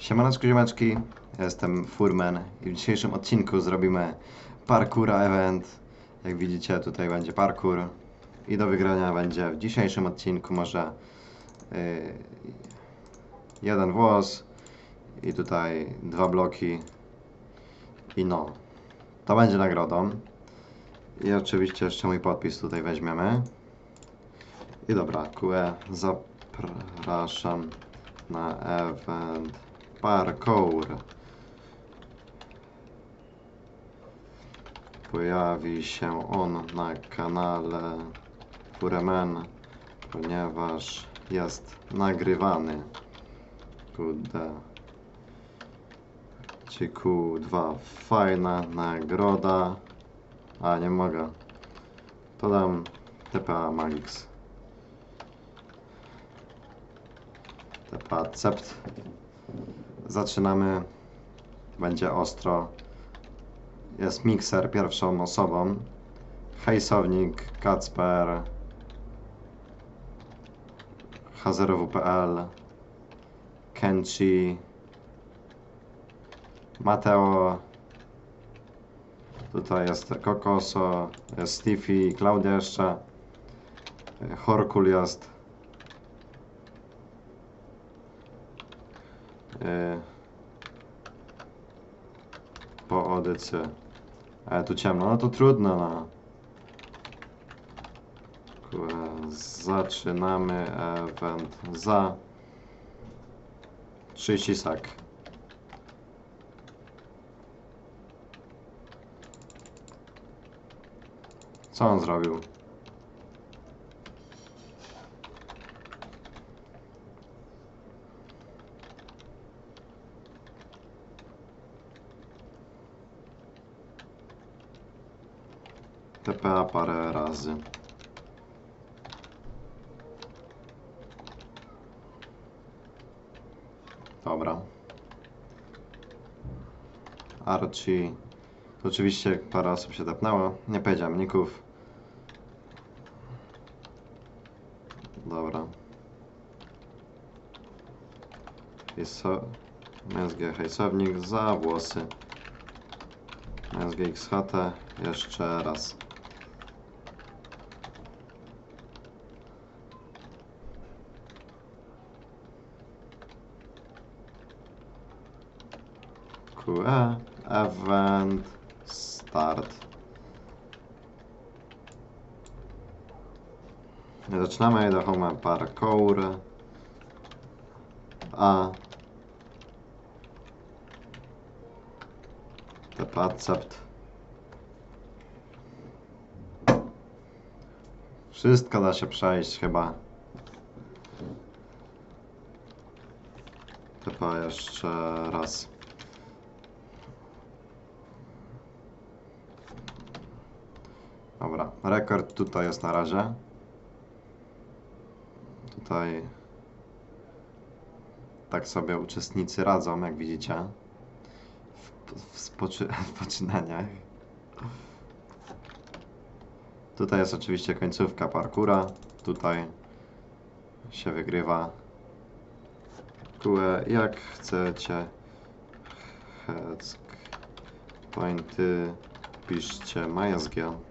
Siemaneczko ziomeczki, ja jestem Furman i w dzisiejszym odcinku zrobimy parkoura event. Jak widzicie tutaj będzie parkour i do wygrania będzie w dzisiejszym odcinku może yy, jeden włos i tutaj dwa bloki i no, to będzie nagrodą. I oczywiście jeszcze mój podpis tutaj weźmiemy. I dobra, QE zapraszam na event parkour. Pojawi się on na kanale Furemen, ponieważ jest nagrywany. Kurde. Czy Q2 fajna nagroda. A nie mogę. To dam TPA Magix. TPA Accept. Zaczynamy. Będzie ostro. Jest mikser pierwszą osobą. Hejsownik, Kacper, H0WPL, Kenchi, Mateo, tutaj jest Kokoso, jest Stiffy, Klaudia jeszcze, Horkul jest, po odycy. Ale tu ciemno, no to trudno, no. Zaczynamy event za 30 sek. Co on zrobił? TPA parę razy. Dobra. Archie. Tu oczywiście parę osób się tepnęło. Nie powiedziałem ników. Dobra. Hejso... MSG hejsownik za włosy. MSG XHT jeszcze raz. QE event start. Zaczynamy home parkour. A. Tep accept. Wszystko da się przejść chyba. Tepa jeszcze raz. Dobra, rekord tutaj jest na razie. Tutaj tak sobie uczestnicy radzą, jak widzicie, w, w, spoczy, w poczynaniach. Tutaj jest oczywiście końcówka parkura. Tutaj się wygrywa kółę jak chcecie. Heck. Pointy piszcie MySQL.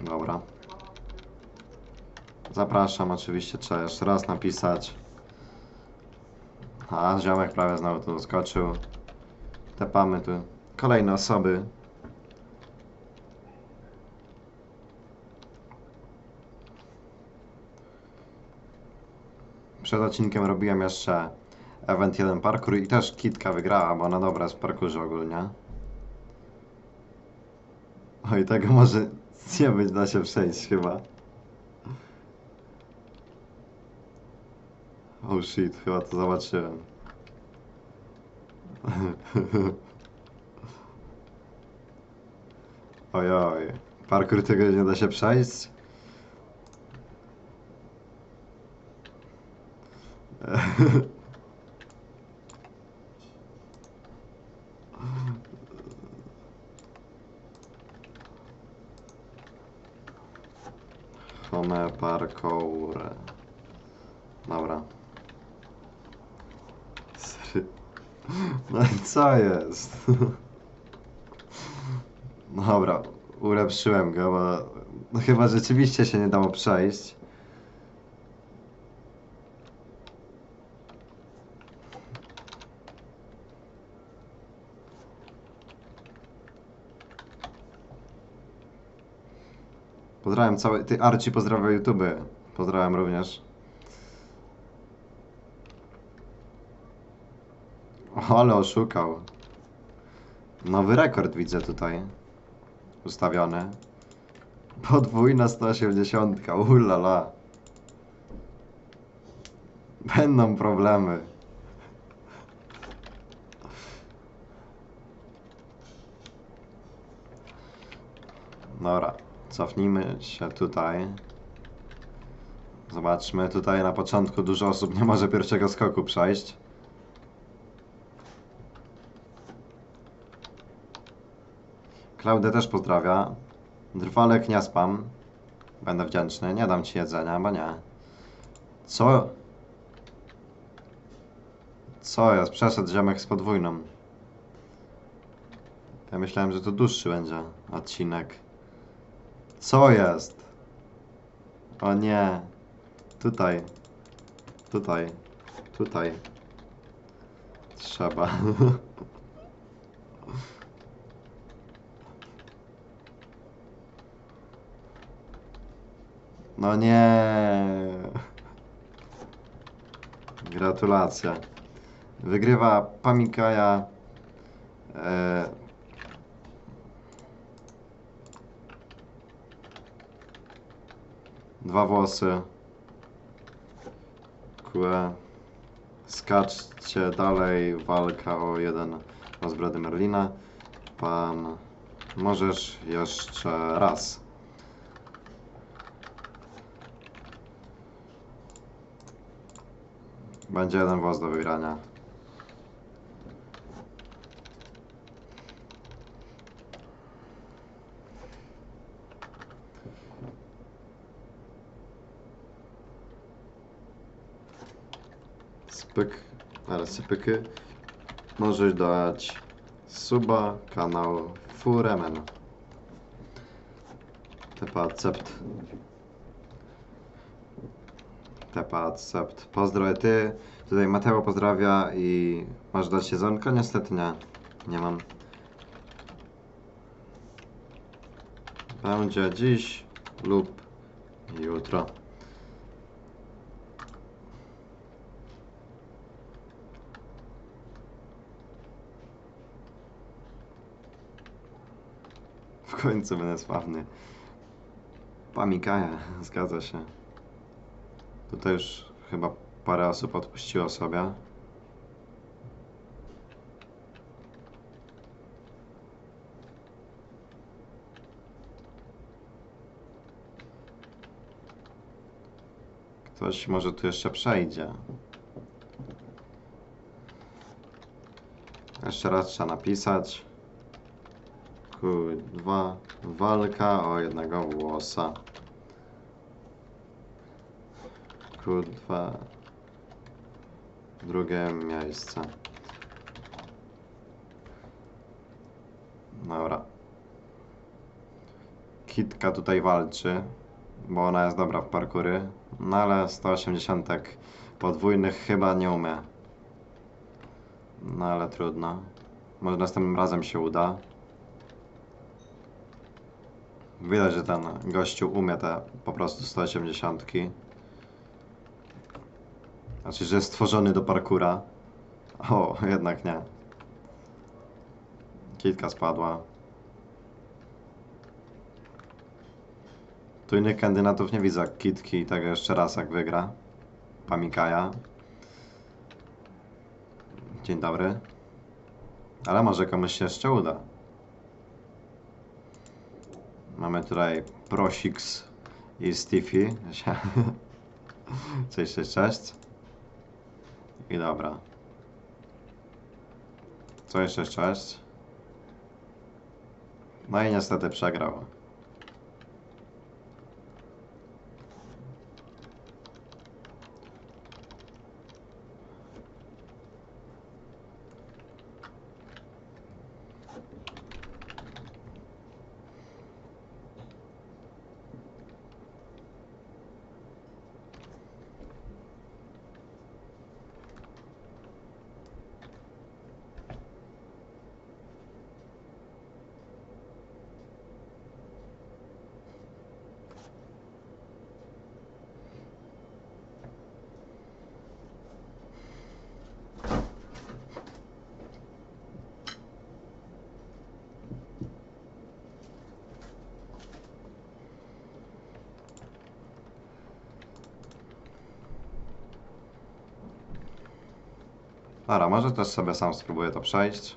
Dobra. Zapraszam, oczywiście trzeba jeszcze raz napisać. A, ziomek prawie znowu tu skoczył. Tepamy tu kolejne osoby. Przed odcinkiem robiłem jeszcze event 1 parkour i też Kitka wygrała, bo ona dobra jest w parkurze ogólnie. Oj, tego może nie być, da się przejść chyba. Oh shit, chyba to zobaczyłem. Ojoj, parkour tego nie da się przejść? Home parkour. Dobra. Sery- No i co jest? Dobra, ulepszyłem go, bo no chyba rzeczywiście się nie dało przejść. Pozdrawiam cały. Ty Arci pozdrawia YouTube. Pozdrawiam również. O, ale oszukał. Nowy rekord widzę tutaj. Ustawiony. Podwójna 180. Ulala. Będą problemy. Dobra, cofnijmy się tutaj. Zobaczmy, tutaj na początku dużo osób nie może pierwszego skoku przejść. Klaudę też pozdrawia. Drwalek nie spam. Będę wdzięczny. Nie dam ci jedzenia, bo nie. Co? Co jest? Przeszedł ziomek z podwójną. Ja myślałem, że to dłuższy będzie odcinek. Co jest? O nie. Tutaj. Tutaj. Tutaj. Trzeba. No nie. Gratulacje. Wygrywa Pamikaja. E... Dwa włosy. Kue. Skaczcie dalej. Walka o jeden rozbrody Merlina. Pan. Możesz jeszcze raz. Będzie jeden włos do wygrania. Spyk, ale sypyky. Możesz dać suba, kanał Furemen. Tepa accept. Tepa accept. Pozdro ty. Tutaj Mateo pozdrawia i masz dać jedzonko? Niestety nie. Nie mam. Będzie dziś lub jutro. Końcu będę sławny. Pamikaja, zgadza się. Tutaj już chyba parę osób odpuściło sobie. Ktoś może tu jeszcze przejdzie. Jeszcze raz trzeba napisać. Q2. Walka o jednego włosa. Q2. Drugie miejsce. Dobra. Kitka tutaj walczy, bo ona jest dobra w parkury. No ale 180 podwójnych chyba nie umie. No ale trudno. Może następnym razem się uda. Widać, że ten gościu umie te po prostu 180. Znaczy, że jest stworzony do parkura. O, jednak nie. Kitka spadła. Tu innych kandydatów nie widzę Kitki tego jeszcze raz jak wygra. Pamikaja. Dzień dobry. Ale może komuś się jeszcze uda. Mamy tutaj Prosix i Stiffy. Cześć, cześć, cześć. I dobra. Co jeszcze, cześć. No i niestety przegrał. Dobra, może też sobie sam spróbuję to przejść.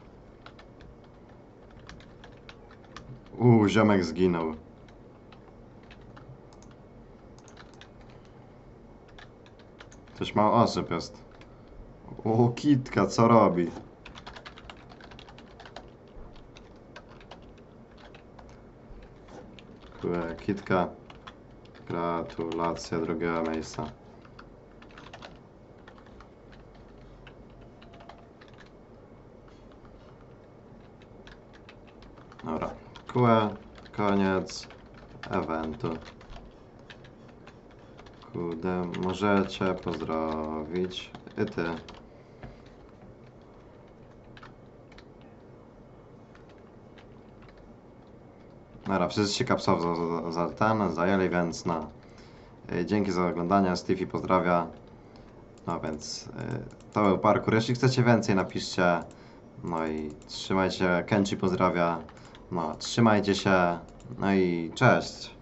Uuu, ziomek zginął. Coś mało osób jest. O, kitka, co robi? Kitka. Gratulacje drugiego miejsca. Dobra. Kłe, koniec eventu. Kurde, możecie pozdrowić. I ty. Dobra, wszyscy się za, za, ten zajęli, więc no. Y, Dzięki za oglądanie, Stevie pozdrawia. No więc y, to był parkour. Jeśli chcecie więcej, napiszcie. No i trzymajcie, Kenchi pozdrawia. No, trzymajcie się. No i cześć.